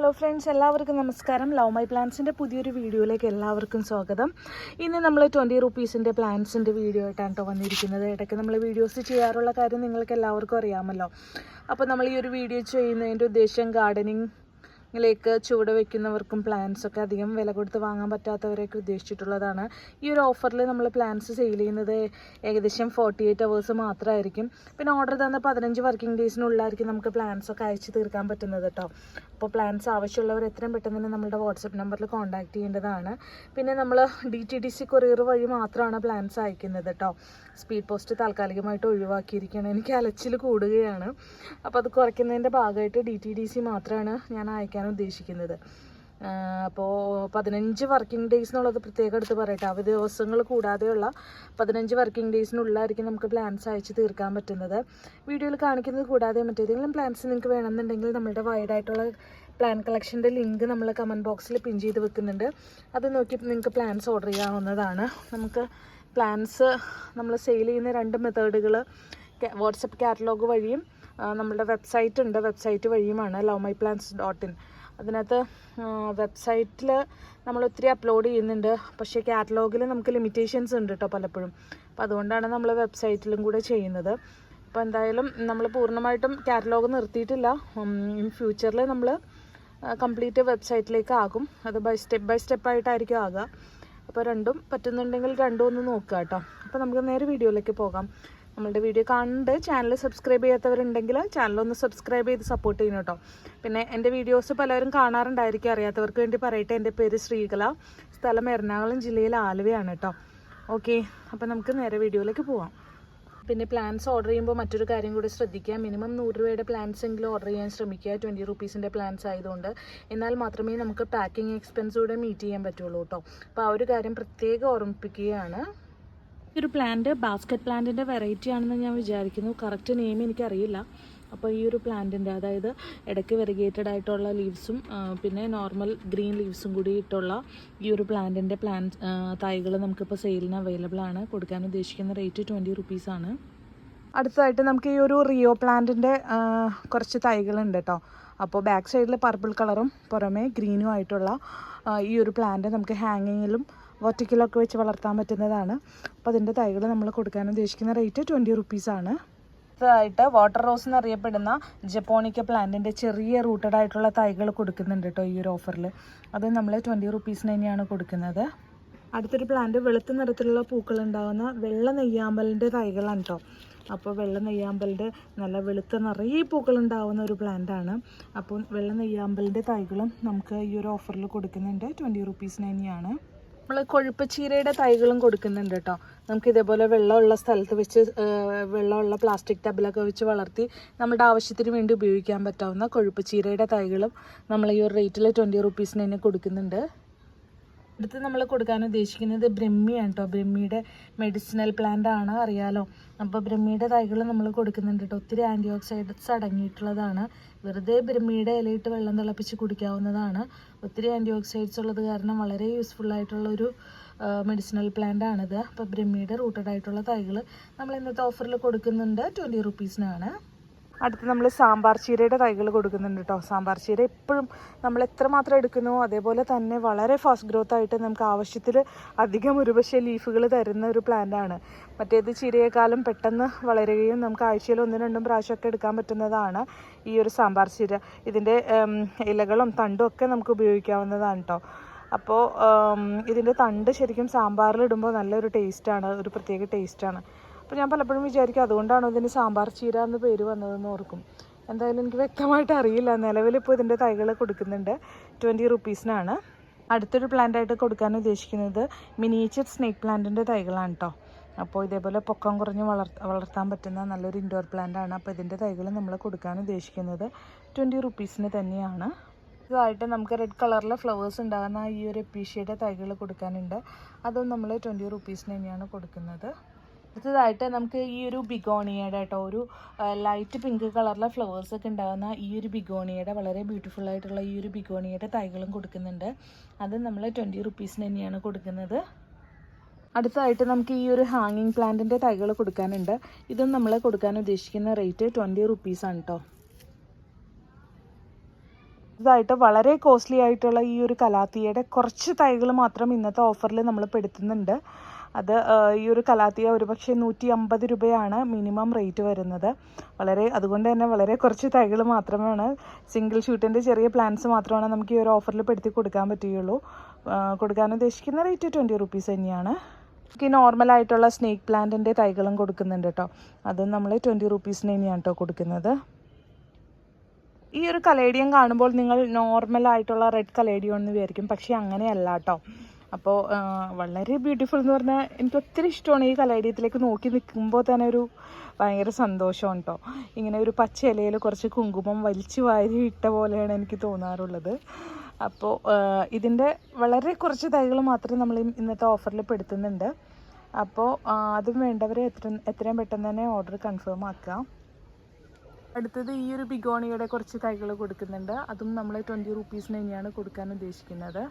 Hello friends എല്ലാവർക്കും നമസ്കാരം. Love my പ്ലാൻസിന്റെ പുതിയൊരു വീഡിയോയിലേക്ക് എല്ലാവർക്കും സ്വാഗതം. ഇന്ന് നമ്മൾ ട്വന്റി റുപ്പീസിന്റെ പ്ലാൻസിന്റെ വീഡിയോ ആയിട്ടാണ് കേട്ടോ വന്നിരിക്കുന്നത്. ഇടയ്ക്ക് നമ്മൾ വീഡിയോസ് ചെയ്യാറുള്ള കാര്യം നിങ്ങൾക്ക് എല്ലാവർക്കും അറിയാമല്ലോ. അപ്പോൾ നമ്മൾ ഈ ഒരു വീഡിയോ ചെയ്യുന്നതിന്റെ ഉദ്ദേശം ഗാർഡനിങ് ിലേക്ക് ചുവട് വെക്കുന്നവർക്കും പ്ലാന്റ്സ് ഒക്കെ അധികം വില കൊടുത്ത് വാങ്ങാൻ പറ്റാത്തവരെയൊക്കെ ഉദ്ദേശിച്ചിട്ടുള്ളതാണ്. ഈ ഒരു ഓഫറിൽ നമ്മൾ പ്ലാന്റ്സ് സെയിൽ ചെയ്യുന്നത് ഏകദേശം ഫോർട്ടി എയ്റ്റ് അവേഴ്സ് മാത്രമായിരിക്കും പിന്നെ ഓർഡർ തന്ന പതിനഞ്ച് വർക്കിംഗ് ഡേയ്സിനുള്ളിലായിരിക്കും നമുക്ക് പ്ലാന്റ്സ് ഒക്കെ അയച്ച് തീർക്കാൻ പറ്റുന്നത് കേട്ടോ അപ്പോൾ പ്ലാന്റ്സ് ആവശ്യമുള്ളവർ എത്രയും പെട്ടെന്ന് തന്നെ നമ്മുടെ വാട്സപ്പ് നമ്പറിൽ കോൺടാക്ട് ചെയ്യേണ്ടതാണ്. പിന്നെ നമ്മൾ D T D C courier വഴി മാത്രമാണ് പ്ലാന്റ്സ് അയക്കുന്നത് കേട്ടോ സ്പീഡ് പോസ്റ്റ് താൽക്കാലികമായിട്ട് ഒഴിവാക്കിയിരിക്കുകയാണ് എനിക്ക് അലച്ചിൽ കൂടുകയാണ്. അപ്പോൾ അത് കുറയ്ക്കുന്നതിന്റെ ഭാഗമായിട്ട് ഡി ടി ഡി സി മാത്രമാണ് ഞാൻ അയക്കാൻ ഉദ്ദേശിക്കുന്നത്. അപ്പോൾ പതിനഞ്ച് വർക്കിംഗ് ഡേയ്സ് എന്നുള്ളത് പ്രത്യേകം എടുത്ത് പറയട്ടെ. അവധി ദിവസങ്ങൾ കൂടാതെയുള്ള പതിനഞ്ച് വർക്കിംഗ് ഡേയ്സിനുള്ളിലായിരിക്കും നമുക്ക് പ്ലാൻസ് അയച്ച് തീർക്കാൻ പറ്റുന്നത്. വീഡിയോയിൽ കാണിക്കുന്നത് കൂടാതെ മറ്റേതെങ്കിലും പ്ലാൻസ് നിങ്ങൾക്ക് വേണമെന്നുണ്ടെങ്കിൽ നമ്മളുടെ വൈഡായിട്ടുള്ള പ്ലാൻ കളക്ഷന്റെ ലിങ്ക് നമ്മൾ കമന്റ് ബോക്സിൽ പിൻ ചെയ്ത് വെക്കുന്നുണ്ട്. അത് നോക്കി നിങ്ങൾക്ക് പ്ലാൻസ് ഓർഡർ ചെയ്യാവുന്നതാണ്. നമുക്ക് പ്ലാൻസ് നമ്മൾ സെയിൽ ചെയ്യുന്ന രണ്ട് മെത്തേഡുകൾ വാട്സപ്പ് കാറ്റലോഗ് വഴിയും നമ്മളുടെ വെബ്സൈറ്റ് ഉണ്ട്. Website വഴിയുമാണ് love my plans dot in അതിനകത്ത് വെബ്സൈറ്റിൽ നമ്മൾ ഒത്തിരി അപ്ലോഡ് ചെയ്യുന്നുണ്ട്. പക്ഷേ കാറ്റലോഗിൽ നമുക്ക് ലിമിറ്റേഷൻസ് ഉണ്ട് കേട്ടോ പലപ്പോഴും. അപ്പോൾ അതുകൊണ്ടാണ് നമ്മൾ വെബ്സൈറ്റിലും കൂടെ ചെയ്യുന്നത്. അപ്പോൾ എന്തായാലും നമ്മൾ പൂർണമായിട്ടും കാറ്റലോഗ് നിർത്തിയിട്ടില്ല. ഇൻ ഫ്യൂച്ചറിൽ നമ്മൾ കംപ്ലീറ്റ് വെബ്സൈറ്റിലേക്ക് ആകും. അത് ബൈ സ്റ്റെപ്പ് ബൈ സ്റ്റെപ്പായിട്ടായിരിക്കും ആകുക അപ്പോൾ രണ്ടും പറ്റുന്നുണ്ടെങ്കിൽ രണ്ടും ഒന്ന് നോക്കുക കേട്ടോ അപ്പോൾ നമുക്ക് നേരെ വീഡിയോയിലേക്ക് പോകാം. നമ്മളുടെ വീഡിയോ കണ്ട് ചാനൽ സബ്സ്ക്രൈബ് ചെയ്യാത്തവരുണ്ടെങ്കിൽ ചാനൽ ഒന്ന് സബ്സ്ക്രൈബ് ചെയ്ത് സപ്പോർട്ട് ചെയ്യണം കേട്ടോ. പിന്നെ എന്റെ വീഡിയോസ് പലരും കാണാറുണ്ടായിരിക്കും. അറിയാത്തവർക്ക് വേണ്ടി പറയട്ടെ. എന്റെ പേര് ശ്രീകല. സ്ഥലം എറണാകുളം ജില്ലയിൽ ആലുവയാണ് കേട്ടോ. ഓക്കെ അപ്പോൾ നമുക്ക് നേരെ വീഡിയോയിലേക്ക് പോവാം. പിന്നെ പ്ലാൻസ് ഓർഡർ ചെയ്യുമ്പോൾ മറ്റൊരു കാര്യം കൂടി ശ്രദ്ധിക്കുക. മിനിമം നൂറ് രൂപയുടെ പ്ലാൻസ് എങ്കിലും ഓർഡർ ചെയ്യാൻ ശ്രമിക്കുക. ട്വന്റി റുപ്പീസിന്റെ പ്ലാൻസ് ആയതുകൊണ്ട്. എന്നാൽ മാത്രമേ നമുക്ക് പാക്കിംഗ് എക്സ്പെൻസ് കൂടെ മീറ്റ് ചെയ്യാൻ പറ്റുള്ളൂ കേട്ടോ. അപ്പോൾ ആ ഒരു കാര്യം പ്രത്യേകം ഓർമ്മിപ്പിക്കുകയാണ്. ഒരു പ്ലാന്റ് ബാസ്ക്കറ്റ് പ്ലാന്റിന്റെ വെറൈറ്റി ആണെന്ന് ഞാൻ വിചാരിക്കുന്നു. കറക്റ്റ് നെയിം എനിക്കറിയില്ല. അപ്പോൾ ഈ ഒരു പ്ലാന്റിന്റെ അതായത് ഇടയ്ക്ക് വെറിഗേറ്റഡ് ആയിട്ടുള്ള ലീവ്സും പിന്നെ നോർമൽ ഗ്രീൻ ലീവ്സും കൂടി ഇട്ടുള്ള ഈ ഒരു പ്ലാന്റിന്റെ പ്ലാൻ തൈകൾ നമുക്കിപ്പോൾ സെയിലിന് അവൈലബിൾ ആണ്. കൊടുക്കാൻ ഉദ്ദേശിക്കുന്ന റേറ്റ് ട്വന്റി റുപ്പീസാണ് അടുത്തതായിട്ട് നമുക്ക് ഈ ഒരു റിയോ പ്ലാന്റിന്റെ കുറച്ച് തൈകളുണ്ട് കേട്ടോ അപ്പോൾ ബാക്ക് സൈഡിൽ പർപ്പിൾ കളറും പുറമേ ഗ്രീനും ആയിട്ടുള്ള ഈ ഒരു പ്ലാന്റ് നമുക്ക് ഹാങ്ങിങ്ങിലും വൊറ്റിക്കലൊക്കെ വെച്ച് വളർത്താൻ പറ്റുന്നതാണ്. അപ്പോൾ അതിന്റെ തൈകൾ നമ്മൾ കൊടുക്കാൻ ഉദ്ദേശിക്കുന്ന റേറ്റ് ട്വന്റി റുപ്പീസാണ് അടുത്തതായിട്ട് വാട്ടർ റോസ് എന്നറിയപ്പെടുന്ന ജപ്പോണിക്ക പ്ലാന്റിന്റെ ചെറിയ റൂട്ടഡ് ആയിട്ടുള്ള തൈകൾ കൊടുക്കുന്നുണ്ട് കേട്ടോ ഈ ഒരു ഓഫറിൽ അത് നമ്മൾ ട്വന്റി റുപ്പീസിന് തന്നെയാണ് കൊടുക്കുന്നത്. അടുത്തൊരു പ്ലാന്റ് വെളുത്ത നിറത്തിലുള്ള പൂക്കൾ ഉണ്ടാകുന്ന വെള്ള നെയ്യാമ്പലിന്റെ തൈകളാണ് കേട്ടോ അപ്പോൾ വെള്ള നെയ്യാമ്പലിന്റെ നല്ല വെളുത്ത നിറയെ പൂക്കൾ ഉണ്ടാകുന്ന ഒരു പ്ലാന്റ് ആണ്. അപ്പോൾ വെള്ള നെയ്യാമ്പലിന്റെ തൈകളും നമുക്ക് ഈ ഒരു ഓഫറിൽ കൊടുക്കുന്നുണ്ട്. ട്വന്റി റുപ്പീസിന് തന്നെയാണ്. നമ്മൾ കൊഴുപ്പ് ചീരയുടെ തൈകളും കൊടുക്കുന്നുണ്ട് കേട്ടോ നമുക്ക് ഇതേപോലെ വെള്ളമുള്ള സ്ഥലത്ത് വെച്ച് വെള്ളമുള്ള പ്ലാസ്റ്റിക് ടബിലൊക്കെ വെച്ച് വളർത്തി നമ്മുടെ ആവശ്യത്തിന് വേണ്ടി ഉപയോഗിക്കാൻ പറ്റാവുന്ന കൊഴുപ്പ് ചീരയുടെ തൈകളും നമ്മൾ ഈ ഒരു റേറ്റിൽ ട്വന്റി റുപ്പീസിന് തന്നെ കൊടുക്കുന്നുണ്ട്. അടുത്ത് നമ്മൾ കൊടുക്കാൻ ഉദ്ദേശിക്കുന്നത് ബ്രഹ്മിയാണ് കേട്ടോ ബ്രഹ്മിയുടെ മെഡിസിനൽ പ്ലാന്റ് ആണ് അറിയാലോ. അപ്പോൾ ബ്രഹ്മിയുടെ തൈകൾ നമ്മൾ കൊടുക്കുന്നുണ്ട് കേട്ടോ ഒത്തിരി ആന്റി ഓക്സൈഡ്സ് അടങ്ങിയിട്ടുള്ളതാണ്. വെറുതെ ബ്രഹ്മിയുടെ ഇലയിട്ട് വെള്ളം തിളപ്പിച്ച് കുടിക്കാവുന്നതാണ്. ഒത്തിരി ആന്റി ഓക്സൈഡ്സ് ഉള്ളത് കാരണം വളരെ യൂസ്ഫുൾ ആയിട്ടുള്ള ഒരു മെഡിസിനൽ പ്ലാന്റ് ആണിത്. അപ്പോൾ ബ്രഹ്മിയുടെ റൂട്ടഡ് ആയിട്ടുള്ള തൈകൾ നമ്മൾ ഇന്നത്തെ ഓഫറിൽ കൊടുക്കുന്നുണ്ട്. ട്വന്റി റുപ്പീസിനാണ് അടുത്ത് നമ്മൾ സാമ്പാർ ചീരയുടെ തൈകൾ കൊടുക്കുന്നുണ്ട് കേട്ടോ സാമ്പാർ ചീര എപ്പോഴും നമ്മൾ എത്രമാത്രം എടുക്കുന്നു അതേപോലെ തന്നെ വളരെ ഫാസ്റ്റ് ഗ്രോത്ത് ആയിട്ട് നമുക്ക് ആവശ്യത്തിൽ അധികം ഒരുപക്ഷെ ലീഫുകൾ തരുന്ന ഒരു പ്ലാന്റ് ആണ്. മറ്റേത് ചീരയെക്കാളും പെട്ടെന്ന് വളരുകയും നമുക്ക് ആഴ്ചയിൽ ഒന്നും രണ്ടും പ്രാവശ്യമൊക്കെ എടുക്കാൻ പറ്റുന്നതാണ് ഈ ഒരു സാമ്പാർ ചീര. ഇതിന്റെ ഇലകളും തണ്ടും ഒക്കെ നമുക്ക് ഉപയോഗിക്കാവുന്നതാണ് കേട്ടോ അപ്പോൾ ഇതിന്റെ തണ്ട് ശരിക്കും സാമ്പാറിലിടുമ്പോൾ നല്ലൊരു ടേസ്റ്റാണ് ഒരു പ്രത്യേക ടേസ്റ്റാണ് അപ്പോൾ ഞാൻ പലപ്പോഴും വിചാരിക്കും അതുകൊണ്ടാണോ ഇതിന് സാമ്പാർ ചീര എന്ന് പേര് വന്നതെന്ന് ഓർക്കും. എന്തായാലും എനിക്ക് വ്യക്തമായിട്ട് അറിയില്ല. നിലവിൽ ഇപ്പോൾ ഇതിന്റെ തൈകൾ കൊടുക്കുന്നുണ്ട്. ട്വന്റി റുപ്പീസിനാണ് അടുത്തൊരു പ്ലാന്റായിട്ട് കൊടുക്കാൻ ഉദ്ദേശിക്കുന്നത് മിനിയേച്ചർ സ്നേക്ക് പ്ലാന്റിന്റെ തൈകളാണ് കേട്ടോ അപ്പോൾ ഇതേപോലെ പൊക്കം കുറഞ്ഞ് വളർ വളർത്താൻ പറ്റുന്ന നല്ലൊരു ഇൻഡോർ പ്ലാന്റാണ് അപ്പോൾ ഇതിന്റെ തൈകൾ നമ്മൾ കൊടുക്കാൻ ഉദ്ദേശിക്കുന്നത് ട്വന്റി റുപ്പീസിന് തന്നെയാണ്. ഇതായിട്ട് നമുക്ക് റെഡ് കളറിലെ ഫ്ലവേഴ്സ് ഉണ്ടാകുന്ന ഈ ഒരു എപ്പീഷ്യയുടെ തൈകൾ കൊടുക്കാനുണ്ട്. അതും നമ്മൾ ട്വന്റി റുപ്പീസിന് തന്നെയാണ് കൊടുക്കുന്നത്. അടുത്തതായിട്ട് നമുക്ക് ഈ ഒരു ബിഗോണിയയുടെ കേട്ടോ ഒരു ലൈറ്റ് പിങ്ക് കളറിലെ ഫ്ലവേഴ്സ് ഒക്കെ ഉണ്ടാകുന്ന ഈ ഒരു ബിഗോണിയയുടെ വളരെ ബ്യൂട്ടിഫുൾ ആയിട്ടുള്ള ഈ ഒരു ബിഗോണിയയുടെ തൈകളും കൊടുക്കുന്നുണ്ട്. അത് നമ്മൾ ട്വന്റി റുപ്പീസിന് തന്നെയാണ് കൊടുക്കുന്നത്. അടുത്തതായിട്ട് നമുക്ക് ഈ ഒരു ഹാങ്ങിങ് പ്ലാന്റിന്റെ തൈകൾ കൊടുക്കാനുണ്ട്. ഇതും നമ്മൾ കൊടുക്കാൻ ഉദ്ദേശിക്കുന്ന റേറ്റ് ട്വന്റി റുപ്പീസാണ് കേട്ടോ ഇതായിട്ട് വളരെ കോസ്റ്റ്ലി ആയിട്ടുള്ള ഈ ഒരു കലാത്തിയുടെ കുറച്ച് തൈകൾ മാത്രം ഇന്നത്തെ ഓഫറിൽ നമ്മൾ പെടുത്തുന്നുണ്ട്. അത് ഈ ഒരു കലാത്തിയ ഒരുപക്ഷെ നൂറ്റി അമ്പത് രൂപയാണ് മിനിമം റേറ്റ് വരുന്നത്. വളരെ അതുകൊണ്ട് തന്നെ വളരെ കുറച്ച് തൈകൾ മാത്രമാണ് സിംഗിൾ ഷൂട്ടിന്റെ ചെറിയ പ്ലാന്റ്സ് മാത്രമാണ് നമുക്ക് ഈ ഒരു ഓഫറിൽ പെടുത്തി കൊടുക്കാൻ പറ്റുകയുള്ളൂ. കൊടുക്കാൻ ഉദ്ദേശിക്കുന്ന റേറ്റ് ട്വന്റി റുപ്പീസ് തന്നെയാണ്. നമുക്ക് ഈ നോർമലായിട്ടുള്ള സ്നേക്ക് പ്ലാന്റിന്റെ തൈകളും കൊടുക്കുന്നുണ്ട് കേട്ടോ. അതും നമ്മൾ ട്വന്റി റുപ്പീസിന് തന്നെയാണ് കേട്ടോ കൊടുക്കുന്നത്. ഈ ഒരു കലേഡിയം കാണുമ്പോൾ നിങ്ങൾ നോർമലായിട്ടുള്ള റെഡ് കലേഡിയം എന്ന് വിചാരിക്കും. പക്ഷേ അങ്ങനെയല്ല കേട്ടോ. അപ്പോൾ വളരെ ബ്യൂട്ടിഫുൾ എന്ന് പറഞ്ഞാൽ എനിക്ക് ഒത്തിരി ഇഷ്ടമാണ് ഈ കലേഡിയത്തിലേക്ക് നോക്കി നിൽക്കുമ്പോൾ തന്നെ ഒരു ഭയങ്കര സന്തോഷമാണ് കേട്ടോ ഇങ്ങനെ ഒരു പച്ച ഇലയിൽ കുറച്ച് കുങ്കുമം വലിച്ചു വാരി ഇട്ട പോലെയാണ് എനിക്ക് തോന്നാറുള്ളത്. അപ്പോൾ ഇതിന്റെ വളരെ കുറച്ച് തൈകൾ മാത്രമേ നമ്മൾ ഇന്നത്തെ ഓഫറിൽ പെടുത്തുന്നുണ്ട്. അപ്പോൾ അതും വേണ്ടവരെ എത്ര എത്രയും പെട്ടെന്ന് തന്നെ ഓർഡർ കൺഫേം ആക്കാം. അടുത്തത് ഈ ഒരു ബിഗോണിയുടെ കുറച്ച് തൈകൾ കൊടുക്കുന്നുണ്ട്. അതും നമ്മൾ ട്വന്റി റുപ്പീസിന് തന്നെയാണ് കൊടുക്കാൻ ഉദ്ദേശിക്കുന്നത്.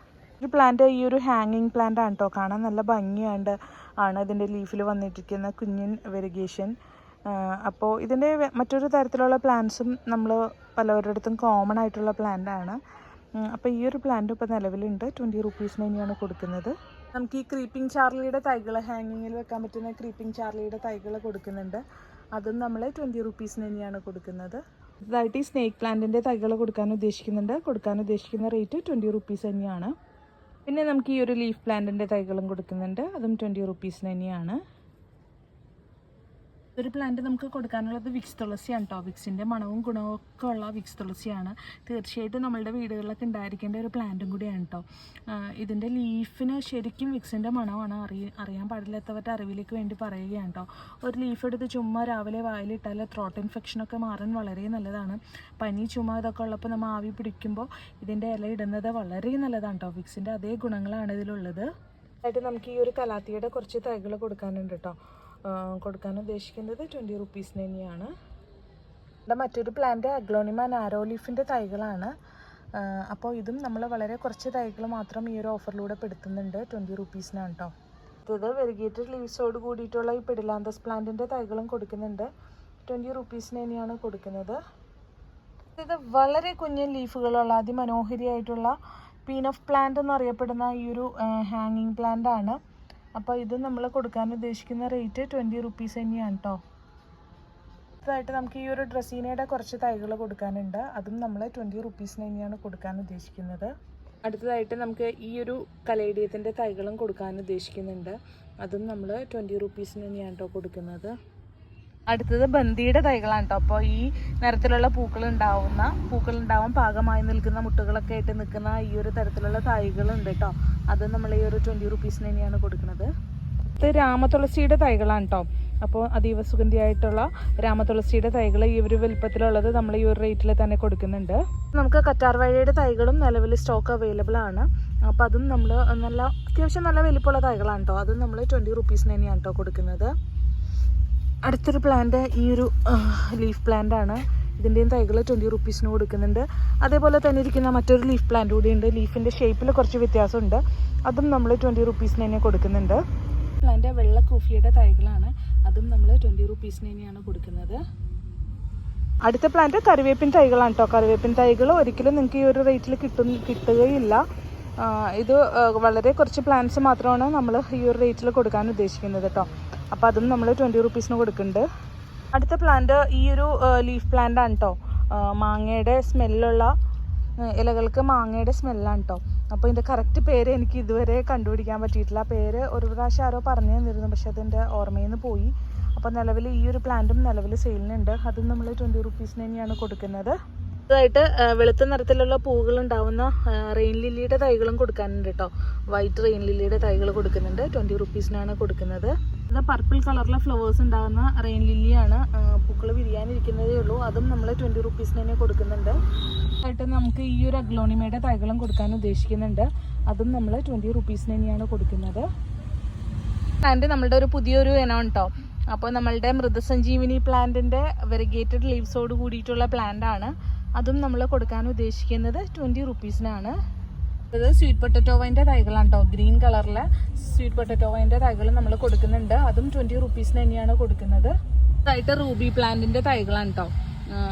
ഈ പ്ലാന്റ് ഈ ഒരു ഹാങ്ങിങ് പ്ലാന്റ് ആണ് കേട്ടോ കാണാൻ നല്ല ഭംഗിയാണ്ട് ആണ് ഇതിന്റെ ലീഫിൽ വന്നിട്ടിരിക്കുന്ന കുഞ്ഞിൻ വെരിഗേഷൻ. അപ്പോൾ ഇതിന്റെ മറ്റൊരു തരത്തിലുള്ള പ്ലാന്റ്സും നമ്മൾ പലവരുടെ അടുത്തും കോമൺ ആയിട്ടുള്ള പ്ലാന്റ് ആണ്. അപ്പോൾ ഈ ഒരു പ്ലാന്റ് ഇപ്പോൾ നിലവിലുണ്ട്. ട്വന്റി റുപ്പീസിന് തന്നെയാണ് കൊടുക്കുന്നത്. നമുക്ക് ഈ ക്രീപ്പിംഗ് ചാർലിയുടെ തൈകൾ ഹാങ്ങിങ്ങിൽ വെക്കാൻ പറ്റുന്ന ക്രീപ്പിംഗ് ചാർലിയുടെ തൈകൾ കൊടുക്കുന്നുണ്ട്. അതും നമ്മൾ ട്വന്റി റുപ്പീസിന് തന്നെയാണ് കൊടുക്കുന്നത്. ഇതായിട്ട് ഈ സ്നേക്ക് പ്ലാന്റിന്റെ തൈകൾ കൊടുക്കാൻ ഉദ്ദേശിക്കുന്നുണ്ട്. കൊടുക്കാൻ ഉദ്ദേശിക്കുന്ന റേറ്റ് ട്വന്റി റുപ്പീസ് തന്നെയാണ്. പിന്നെ നമുക്ക് ഈ ഒരു ലീഫ് പ്ലാന്റിന്റെ തൈകളും കൊടുക്കുന്നുണ്ട്. അതും ട്വന്റി റുപ്പീസിന് തന്നെയാണ്. ഒരു പ്ലാന്റ് നമുക്ക് കൊടുക്കാനുള്ളത് വിക്സ് തുളസിയാണ് കേട്ടോ വിക്സിന്റെ മണവും ഗുണവും ഒക്കെ ഉള്ള വിക്സ് തുളസിയാണ്. തീർച്ചയായിട്ടും നമ്മളുടെ വീടുകളിലൊക്കെ ഉണ്ടായിരിക്കേണ്ട ഒരു പ്ലാന്റും കൂടിയാണ് കേട്ടോ ഇതിന്റെ ലീഫിന് ശരിക്കും വിക്സിന്റെ മണമാണ്. അറി അറിയാൻ പാടില്ലാത്തവരുടെ അറിവിലേക്ക് വേണ്ടി പറയുകയാണ് കേട്ടോ ഒരു ലീഫ് എടുത്ത് ചുമ്മാ രാവിലെ വായിലിട്ടാൽ ത്രോട്ട് ഇൻഫെക്ഷനൊക്കെ മാറാൻ വളരെ നല്ലതാണ്. പനി ചുമ ഇതൊക്കെ ഉള്ളപ്പോൾ നമ്മൾ ആവി പിടിക്കുമ്പോൾ ഇതിന്റെ ഇല ഇടുന്നത് വളരെ നല്ലതാണ് കേട്ടോ വിക്സിന്റെ അതേ ഗുണങ്ങളാണ് ഇതിലുള്ളത്. ആയിട്ട് നമുക്ക് ഈ ഒരു കലാത്തിയുടെ കുറച്ച് തൈകൾ കൊടുക്കാനുണ്ട് കേട്ടോ കൊടുക്കാൻ ഉദ്ദേശിക്കുന്നത് ട്വന്റി റുപ്പീസിന് തന്നെയാണ്. ഇവിടെ മറ്റൊരു പ്ലാന്റ് അഗ്ലോണിമ നാരോ ലീഫിന്റെ തൈകളാണ്. അപ്പോൾ ഇതും നമ്മൾ വളരെ കുറച്ച് തൈകൾ മാത്രം ഈ ഒരു ഓഫറിലൂടെ പെടുത്തുന്നുണ്ട് ട്വന്റി റുപ്പീസിനാണ് കേട്ടോ അടുത്തത് വെരിഗേറ്റഡ് ലീവ്സോട് കൂടിയിട്ടുള്ള ഈ പെഡിലാന്തസ് പ്ലാന്റിന്റെ തൈകളും കൊടുക്കുന്നുണ്ട്. ട്വന്റി റുപ്പീസിന് തന്നെയാണ് കൊടുക്കുന്നത്. ഇത് വളരെ കുഞ്ഞൻ ലീഫുകളുള്ള അതിമനോഹരിയായിട്ടുള്ള പീൻ ഓഫ് പ്ലാന്റ് എന്നറിയപ്പെടുന്ന ഈ ഒരു ഹാങ്ങിങ് പ്ലാന്റ് ആണ്. അപ്പോൾ ഇത് നമ്മൾ കൊടുക്കാൻ ഉദ്ദേശിക്കുന്ന റേറ്റ് ട്വന്റി റുപ്പീസ് തന്നെയാണ് കേട്ടോ അടുത്തതായിട്ട് നമുക്ക് ഈ ഒരു ഡ്രസ്സീനയുടെ കുറച്ച് തൈകൾ കൊടുക്കാനുണ്ട്. അതും നമ്മൾ ട്വന്റി റുപ്പീസിന് തന്നെയാണ് കൊടുക്കാൻ ഉദ്ദേശിക്കുന്നത്. അടുത്തതായിട്ട് നമുക്ക് ഈ ഒരു കലേഡിയത്തിന്റെ തൈകളും കൊടുക്കാൻ ഉദ്ദേശിക്കുന്നുണ്ട്. അതും നമ്മൾ ട്വന്റി റുപ്പീസിന് തന്നെയാണ് കേട്ടോ കൊടുക്കുന്നത്. അടുത്തത് ബന്തിയുടെ തൈകളാണ് കേട്ടോ അപ്പോൾ ഈ നിറത്തിലുള്ള പൂക്കൾ ഉണ്ടാവുന്ന പൂക്കൾ ഉണ്ടാവാൻ പാകമായി നിൽക്കുന്ന മുട്ടുകളൊക്കെ ആയിട്ട് നിൽക്കുന്ന ഈ ഒരു തരത്തിലുള്ള തൈകളുണ്ട് കേട്ടോ അത് നമ്മൾ ഈ ഒരു ട്വന്റി റുപ്പീസിന് തന്നെയാണ് കൊടുക്കുന്നത്. ഇത് രാമതുളസിയുടെ തൈകളാണ് കേട്ടോ അപ്പോൾ അതീവ സുഗന്ധിയായിട്ടുള്ള രാമതുളസിയുടെ തൈകൾ ഈ ഒരു വലുപ്പത്തിലുള്ളത് നമ്മൾ ഈ ഒരു റേറ്റിൽ തന്നെ കൊടുക്കുന്നുണ്ട്. നമുക്ക് കറ്റാർവാഴയുടെ തൈകളും നിലവിൽ സ്റ്റോക്ക് അവൈലബിൾ ആണ്. അപ്പോൾ അതും നമ്മൾ നല്ല അത്യാവശ്യം നല്ല വലിപ്പമുള്ള തൈകളാണ് കേട്ടോ അതും നമ്മൾ ട്വന്റി റുപ്പീസിന് തന്നെയാണ് കേട്ടോ കൊടുക്കുന്നത്. അടുത്തൊരു പ്ലാന്റ് ഈ ഒരു ലീഫ് പ്ലാന്റ് ആണ്. ഇതിന്റെയും തൈകൾ ട്വന്റി റുപ്പീസിന് കൊടുക്കുന്നുണ്ട്. അതേപോലെ തന്നെ ഇരിക്കുന്ന മറ്റൊരു ലീഫ് പ്ലാന്റ് കൂടിയുണ്ട് ലീഫിന്റെ ഷേപ്പിൽ കുറച്ച് വ്യത്യാസമുണ്ട്. അതും നമ്മൾ ട്വന്റി റുപ്പീസിന് തന്നെ കൊടുക്കുന്നുണ്ട്. പ്ലാന്റ് വെള്ള കോഫിയുടെ തൈകളാണ്. അതും നമ്മൾ ട്വന്റി റുപ്പീസിന് തന്നെയാണ് കൊടുക്കുന്നത്. അടുത്ത പ്ലാന്റ് കറിവേപ്പിൻ തൈകളാണ് കേട്ടോ കറിവേപ്പിൻ തൈകൾ ഒരിക്കലും നിങ്ങൾക്ക് ഈ ഒരു റേറ്റിൽ കിട്ടും കിട്ടുകയില്ല. ഇത് വളരെ കുറച്ച് പ്ലാന്റ്സ് മാത്രമാണ് നമ്മൾ ഈ ഒരു റേറ്റിൽ കൊടുക്കാൻ ഉദ്ദേശിക്കുന്നത് കേട്ടോ അപ്പോൾ അതും നമ്മൾ ട്വന്റി റുപ്പീസിന് കൊടുക്കുന്നുണ്ട് അടുത്ത പ്ലാന്റ് ഈ ഒരു ലീഫ് പ്ലാന്റ് ആണ് കേട്ടോ മാങ്ങയുടെ സ്മെല്ലുള്ള ഇലകൾക്ക് മാങ്ങയുടെ സ്മെല്ലാണ് കേട്ടോ അപ്പോൾ ഇതിന്റെ കറക്റ്റ് പേര് എനിക്ക് ഇതുവരെ കണ്ടുപിടിക്കാൻ പറ്റിയിട്ടില്ല. പേര് ഒരു പ്രാവശ്യം ആരോ പറഞ്ഞു തന്നിരുന്നു പക്ഷേ അതിന്റെ ഓർമ്മയിൽ നിന്ന് പോയി. അപ്പോൾ നിലവിൽ ഈ ഒരു പ്ലാന്റും നിലവിൽ സെയിലിനുണ്ട് അതും നമ്മൾ ട്വന്റി റുപ്പീസിന് തന്നെയാണ് കൊടുക്കുന്നത്. ഇതായിട്ട് വെളുത്ത നിറത്തിലുള്ള പൂകൾ ഉണ്ടാവുന്ന റെയിൻ ലില്ലിയുടെ തൈകളും കൊടുക്കാനുണ്ട് കേട്ടോ. വൈറ്റ് റെയിൻ ലില്ലിയുടെ തൈകൾ കൊടുക്കുന്നുണ്ട്. ട്വന്റി റുപ്പീസിനാണ് കൊടുക്കുന്നത്. ഇത് പർപ്പിൾ കളറിലെ ഫ്ലവേഴ്സ് ഉണ്ടാകുന്ന റെയിൻ ലില്ലിയാണ് പൂക്കൾ വിരിയാനിരിക്കുന്നതേ ഉള്ളൂ. അതും നമ്മൾ ട്വന്റി റുപ്പീസിന് തന്നെ കൊടുക്കുന്നുണ്ട്. ആയിട്ട് നമുക്ക് ഈ ഒരു അഗ്ലോണിമയുടെ തൈകളും കൊടുക്കാൻ ഉദ്ദേശിക്കുന്നുണ്ട്. അതും നമ്മൾ ട്വന്റി റുപ്പീസിന് തന്നെയാണ് കൊടുക്കുന്നത്. പ്ലാന്റ് നമ്മളുടെ ഒരു പുതിയൊരു ഇനം കേട്ടോ അപ്പോൾ നമ്മളുടെ മൃതസഞ്ജീവിനി പ്ലാന്റിന്റെ വെറിഗേറ്റഡ് ലീവ്സോട് കൂടിയിട്ടുള്ള പ്ലാന്റ് ആണ്. അതും നമ്മൾ കൊടുക്കാൻ ഉദ്ദേശിക്കുന്നത് ട്വന്റി റുപ്പീസിനാണ് ഇത് സ്വീറ്റ് പൊട്ടറ്റോവൈന്റെ തൈകളാണ് കേട്ടോ ഗ്രീൻ കളറിലെ സ്വീറ്റ് പൊട്ടറ്റോവൈന്റെ തൈകൾ നമ്മൾ കൊടുക്കുന്നുണ്ട്. അതും ട്വന്റി റുപ്പീസിന് തന്നെയാണ് കൊടുക്കുന്നത്. ഇതായിട്ട് റൂബി പ്ലാന്റിന്റെ തൈകളാണ് കേട്ടോ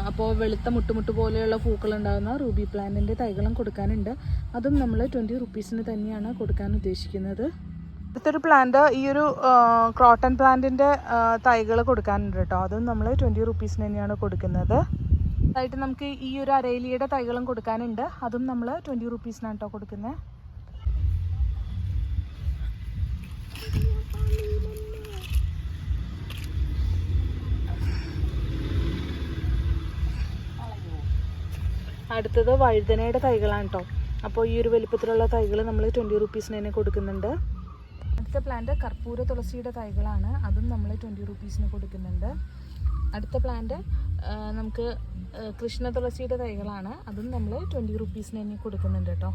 അപ്പോൾ വെളുത്ത മുട്ടുമുട്ട് പോലെയുള്ള പൂക്കൾ ഉണ്ടാകുന്ന റൂബി പ്ലാന്റിന്റെ തൈകളും കൊടുക്കാനുണ്ട്. അതും നമ്മൾ ട്വന്റി റുപ്പീസിന് തന്നെയാണ് കൊടുക്കാൻ ഉദ്ദേശിക്കുന്നത്. അടുത്തൊരു പ്ലാന്റ് ഈ ഒരു ക്രോട്ടൺ പ്ലാന്റിന്റെ തൈകൾ കൊടുക്കാനുണ്ട് കേട്ടോ അതും നമ്മൾ ട്വന്റി റുപ്പീസിന് തന്നെയാണ് കൊടുക്കുന്നത്. അതായിട്ട് നമുക്ക് ഈ ഒരു അരയിലിയുടെ തൈകളും കൊടുക്കാനുണ്ട്. അതും നമ്മൾ ട്വന്റി റുപ്പീസിനാണ് കേട്ടോ കൊടുക്കുന്നത് അടുത്തത് വഴുതനയുടെ തൈകളാണ് കേട്ടോ അപ്പോൾ ഈ ഒരു വലിപ്പത്തിലുള്ള തൈകൾ നമ്മൾ ട്വന്റി റുപ്പീസിന് തന്നെ കൊടുക്കുന്നുണ്ട്. അടുത്ത പ്ലാന്റ് കർപ്പൂര തുളസിയുടെ തൈകളാണ്. അതും നമ്മൾ ട്വന്റി റുപ്പീസിന് കൊടുക്കുന്നുണ്ട്. അടുത്ത പ്ലാന്റ് നമുക്ക് കൃഷ്ണ തുളസിയുടെ തൈകളാണ്. അതും നമ്മൾ ട്വന്റി റുപ്പീസിന് തന്നെ കൊടുക്കുന്നുണ്ട് കേട്ടോ.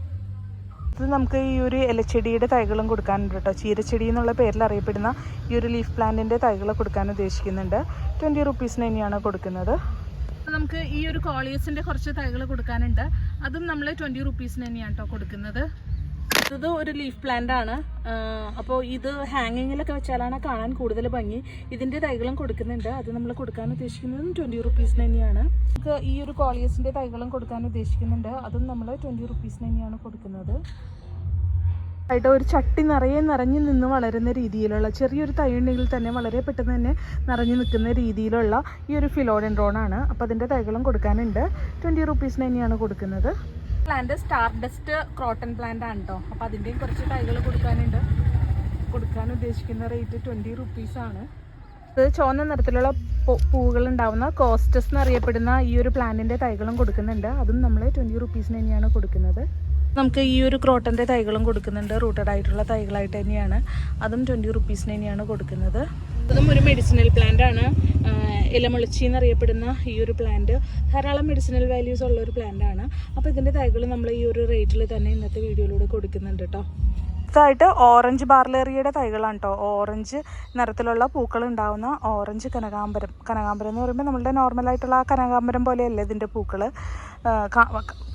ഇത് നമുക്ക് ഈ ഒരു ഇലച്ചെടിയുടെ തൈകളും കൊടുക്കാനുണ്ട് കേട്ടോ. ചീരച്ചെടി എന്നുള്ള പേരിൽ അറിയപ്പെടുന്ന ഈ ഒരു ലീഫ് പ്ലാന്റിന്റെ തൈകൾ കൊടുക്കാൻ ഉദ്ദേശിക്കുന്നുണ്ട്. ട്വന്റി റുപ്പീസിന് തന്നെയാണ് കൊടുക്കുന്നത്. നമുക്ക് ഈ ഒരു കോളിയസിന്റെ കുറച്ച് തൈകൾ കൊടുക്കാനുണ്ട്. അതും നമ്മൾ ട്വന്റി റുപ്പീസിന് തന്നെയാണ് കേട്ടോ കൊടുക്കുന്നത്. അടുത്തത് ഒരു ലീഫ് പ്ലാന്റ് ആണ്. അപ്പോൾ ഇത് ഹാങ്ങിങ്ങിലൊക്കെ വെച്ചാലാണ് കാണാൻ കൂടുതൽ ഭംഗി. ഇതിന്റെ തൈകളും കൊടുക്കുന്നുണ്ട്. അത് നമ്മൾ കൊടുക്കാൻ ഉദ്ദേശിക്കുന്നതും ട്വന്റി റുപ്പീസിന് തന്നെയാണ്. നമുക്ക് ഈ ഒരു കോളിയസിന്റെ തൈകളും കൊടുക്കാൻ ഉദ്ദേശിക്കുന്നുണ്ട്. അതും നമ്മൾ ട്വന്റി റുപ്പീസിന് തന്നെയാണ് കൊടുക്കുന്നത്. ആയിട്ട് ഒരു ചട്ടി നിറയെ നിറഞ്ഞു നിന്ന് വളരുന്ന രീതിയിലുള്ള ചെറിയൊരു തൈ ഉണ്ടെങ്കിൽ തന്നെ വളരെ പെട്ടെന്ന് തന്നെ നിറഞ്ഞു നിൽക്കുന്ന രീതിയിലുള്ള ഈ ഒരു ഫിലോഡൻ ആണ്. അപ്പോൾ അതിന്റെ തൈകളും കൊടുക്കാനുണ്ട്. ട്വന്റി റുപ്പീസിന് തന്നെയാണ് കൊടുക്കുന്നത്. Plant star dust croton plant ആണ് കേട്ടോ അപ്പോൾ അതിന്റെയും കുറച്ച് തൈകൾ കൊടുക്കാനുണ്ട്. കൊടുക്കാൻ ഉദ്ദേശിക്കുന്ന റേറ്റ് ട്വന്റി റുപ്പീസാണ് ഇത് ചുവന്ന നിറത്തിലുള്ള പൂവുകൾ ഉണ്ടാവുന്ന കോസ്റ്റസ് എന്നറിയപ്പെടുന്ന ഈ ഒരു പ്ലാന്റിന്റെ തൈകളും കൊടുക്കുന്നുണ്ട്. അതും നമ്മൾ ട്വന്റി റുപ്പീസിന് തന്നെയാണ് കൊടുക്കുന്നത്. നമുക്ക് ഈ ഒരു ക്രോട്ടന്റെ തൈകളും കൊടുക്കുന്നുണ്ട്. റൂട്ടഡ് ആയിട്ടുള്ള തൈകളായിട്ട് തന്നെയാണ്. അതും ട്വന്റി റുപ്പീസിന് തന്നെയാണ് കൊടുക്കുന്നത്. അതും ഒരു മെഡിസിനൽ പ്ലാന്റ് ആണ്. ഇലമുളച്ചി എന്നറിയപ്പെടുന്ന ഈ ഒരു പ്ലാന്റ് ധാരാളം മെഡിസിനൽ വാല്യൂസ് ഉള്ള ഒരു പ്ലാന്റ് ആണ്. അപ്പോൾ ഇതിന്റെ തൈകൾ നമ്മൾ ഈ ഒരു റേറ്റിൽ തന്നെ ഇന്നത്തെ വീഡിയോയിലൂടെ കൊടുക്കുന്നുണ്ട് കേട്ടോ അടുത്തായിട്ട് ഓറഞ്ച് ബാർലേറിയയുടെ തൈകളാണ് കേട്ടോ ഓറഞ്ച് നിറത്തിലുള്ള പൂക്കൾ ഉണ്ടാവുന്ന ഓറഞ്ച് കനകാമ്പരം കനകാമ്പരം എന്ന് പറയുമ്പോൾ നമ്മളുടെ നോർമലായിട്ടുള്ള ആ കനകാമ്പരം പോലെയല്ല ഇതിന്റെ പൂക്കൾ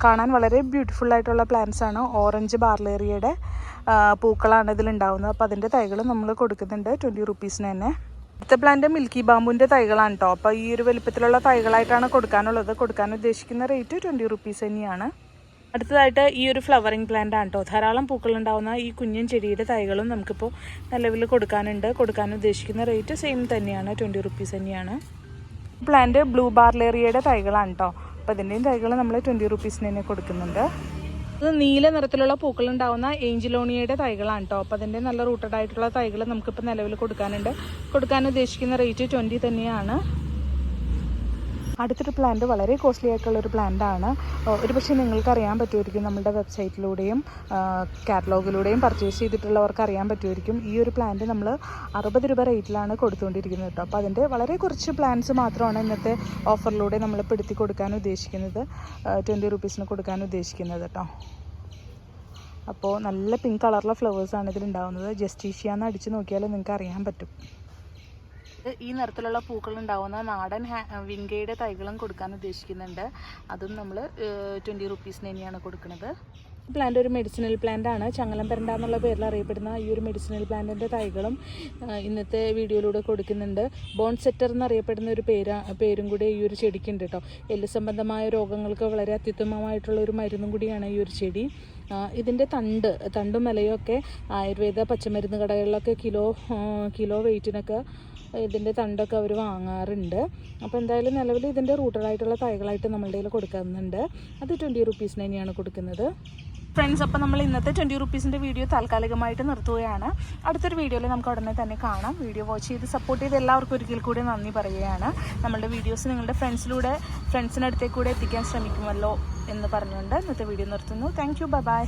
കാണാൻ വളരെ ബ്യൂട്ടിഫുൾ ആയിട്ടുള്ള പ്ലാന്റ്സ് ആണ് ഓറഞ്ച് ബാർലേറിയയുടെ പൂക്കളാണ് ഇതിലുണ്ടാവുന്നത്. അപ്പോൾ അതിന്റെ തൈകൾ നമ്മൾ കൊടുക്കുന്നുണ്ട് ട്വന്റി റുപ്പീസിന് തന്നെ. അടുത്ത പ്ലാന്റ് മിൽക്കി ബാമ്പുവിന്റെ തൈകളാണ് കേട്ടോ അപ്പോൾ ഈ ഒരു വലിപ്പത്തിലുള്ള തൈകളായിട്ടാണ് കൊടുക്കാനുള്ളത്. കൊടുക്കാൻ ഉദ്ദേശിക്കുന്ന റേറ്റ് ട്വന്റി റുപ്പീസ് തന്നെയാണ്. അടുത്തതായിട്ട് ഈ ഒരു ഫ്ലവറിങ് പ്ലാന്റ് ആണ് കേട്ടോ ധാരാളം പൂക്കൾ ഉണ്ടാവുന്ന ഈ കുഞ്ഞൻ ചെടിയുടെ തൈകളും നമുക്കിപ്പോൾ നിലവിൽ കൊടുക്കാനുണ്ട്. കൊടുക്കാൻ ഉദ്ദേശിക്കുന്ന റേറ്റ് സെയിം തന്നെയാണ്. ട്വന്റി റുപ്പീസ് തന്നെയാണ്. പ്ലാന്റ് ബ്ലൂ ബാർലേറിയയുടെ തൈകളാണ് കേട്ടോ അപ്പോൾ ഇതിന്റെയും തൈകൾ നമ്മൾ ട്വന്റി റുപ്പീസിന് തന്നെ കൊടുക്കുന്നുണ്ട്. ഇത് നീല നിറത്തിലുള്ള പൂക്കൾ ഉണ്ടാവുന്ന ഏഞ്ചിലോണിയയുടെ തൈകളാണ് കേട്ടോ അപ്പോൾ അതിന്റെ നല്ല റൂട്ടഡ് ആയിട്ടുള്ള തൈകൾ നമുക്കിപ്പോൾ നിലവിൽ കൊടുക്കാനുണ്ട്. കൊടുക്കാൻ ഉദ്ദേശിക്കുന്ന റേറ്റ് ട്വന്റി തന്നെയാണ്. അടുത്തൊരു പ്ലാന്റ് വളരെ കോസ്റ്റ്ലി ആയിട്ടുള്ള ഒരു പ്ലാന്റ് ആണ്. ഒരു പക്ഷേ നിങ്ങൾക്ക് അറിയാൻ പറ്റുമായിരിക്കും നമ്മുടെ വെബ്സൈറ്റിലൂടെയും കാറ്റലോഗിലൂടെയും പർച്ചേസ് ചെയ്തിട്ടുള്ളവർക്ക് അറിയാൻ പറ്റുമായിരിക്കും. ഈ ഒരു പ്ലാന്റ് നമ്മൾ അറുപത് രൂപ റേറ്റിലാണ് കൊടുത്തുകൊണ്ടിരിക്കുന്നത്. കേട്ടോ അപ്പോൾ അതിന്റെ വളരെ കുറച്ച് പ്ലാന്റ്സ് മാത്രമാണ് ഇന്നത്തെ ഓഫറിലൂടെ നമ്മൾ പെടുത്തി കൊടുക്കാൻ ഉദ്ദേശിക്കുന്നത്. ട്വന്റി റുപ്പീസിന് കൊടുക്കാൻ ഉദ്ദേശിക്കുന്നത് കേട്ടോ അപ്പോൾ നല്ല പിങ്ക് കളറിലെ ഫ്ലവേഴ്സാണ് ഇതിലുണ്ടാവുന്നത് ജസ്റ്റീഷ്യ എന്ന് അടിച്ച് നോക്കിയാൽ നിങ്ങൾക്ക് അറിയാൻ പറ്റും. ഈ നിറത്തിലുള്ള പൂക്കൾ ഉണ്ടാവുന്ന നാടൻ വിങ്കയുടെ തൈകളും കൊടുക്കാൻ ഉദ്ദേശിക്കുന്നുണ്ട്. അതും നമ്മൾ ട്വന്റി റുപ്പീസിന് തന്നെയാണ് കൊടുക്കുന്നത്. പ്ലാന്റ് ഒരു മെഡിസിനൽ പ്ലാന്റ് ആണ്. ചങ്ങലം പെരണ്ട എന്നുള്ള പേരിൽ അറിയപ്പെടുന്ന ഈ ഒരു മെഡിസിനൽ പ്ലാന്റിന്റെ തൈകളും ഇന്നത്തെ വീഡിയോയിലൂടെ കൊടുക്കുന്നുണ്ട്. ബോൺ സെറ്റർ എന്നറിയപ്പെടുന്ന ഒരു പേര് പേരും കൂടി ഈ ഒരു ചെടിക്കുണ്ട് കേട്ടോ എല്ല് സംബന്ധമായ രോഗങ്ങൾക്ക് വളരെ അത്യുത്തമമായിട്ടുള്ള ഒരു മരുന്നും കൂടിയാണ് ഈ ഒരു ചെടി. ഇതിന്റെ തണ്ട് തണ്ടും ഇലയും ഒക്കെ ആയുർവേദ പച്ചമരുന്ന് കടകളിലൊക്കെ കിലോ കിലോ വെയിറ്റിനൊക്കെ ഇതിന്റെ തണ്ടൊക്കെ അവർ വാങ്ങാറുണ്ട്. അപ്പോൾ എന്തായാലും നിലവിൽ ഇതിന്റെ റൂട്ടഡായിട്ടുള്ള തൈകളായിട്ട് നമ്മളുടെ കയ്യിൽ കൊടുക്കുന്നുണ്ട് അത് ട്വന്റി റുപ്പീസിന് തന്നെയാണ് കൊടുക്കുന്നത്. ഫ്രണ്ട്സ് അപ്പോൾ നമ്മൾ ഇന്നത്തെ ട്വന്റി റുപ്പീസിന്റെ വീഡിയോ താൽക്കാലികമായിട്ട് നിർത്തുകയാണ്. അടുത്തൊരു വീഡിയോയിൽ നമുക്ക് ഉടനെ തന്നെ കാണാം. വീഡിയോ വാച്ച് ചെയ്ത് സപ്പോർട്ട് ചെയ്ത് എല്ലാവർക്കും ഒരിക്കൽ കൂടി നന്ദി പറയുകയാണ്. നമ്മളുടെ വീഡിയോസ് നിങ്ങളുടെ ഫ്രണ്ട്സിലൂടെ ഫ്രണ്ട്സിനടുത്തേക്കൂടെ എത്തിക്കാൻ ശ്രമിക്കുമല്ലോ എന്ന് പറഞ്ഞുകൊണ്ട് ഇന്നത്തെ വീഡിയോ നിർത്തുന്നു. Thank you by